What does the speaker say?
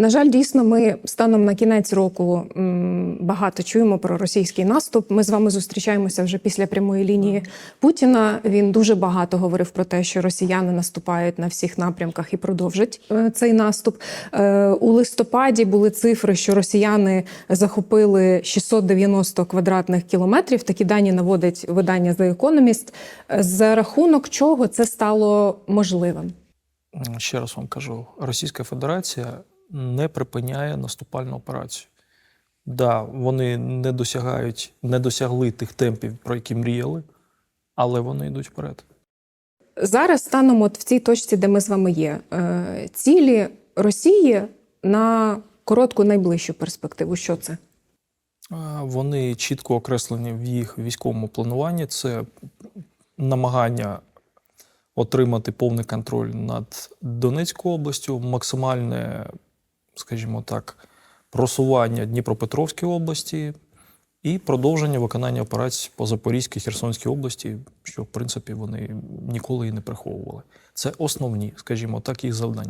На жаль, дійсно, ми станом на кінець року багато чуємо про російський наступ. Ми з вами зустрічаємося вже після прямої лінії Путіна. Він дуже багато говорив про те, що росіяни наступають на всіх напрямках і продовжать е, цей наступ. Е, У листопаді були цифри, що росіяни захопили 690 квадратних кілометрів. Такі дані наводить видання The Economist. За рахунок чого це стало можливим? Ще раз вам кажу: Російська Федерація не припиняє наступальну операцію. Да, вони не досягають, не досягли тих темпів, про які мріяли, але вони йдуть вперед. Зараз станом от в цій точці, де ми з вами є, е, цілі Росії на коротку найближчу перспективу. Що це? Вони чітко окреслені в їх військовому плануванні. Це намагання отримати повний контроль над Донецькою областю, максимальне, скажімо так, просування Дніпропетровській області і продовження виконання операцій по Запорізькій Херсонській області, що в принципі вони ніколи і не приховували. Це основні, скажімо так, їх завдання.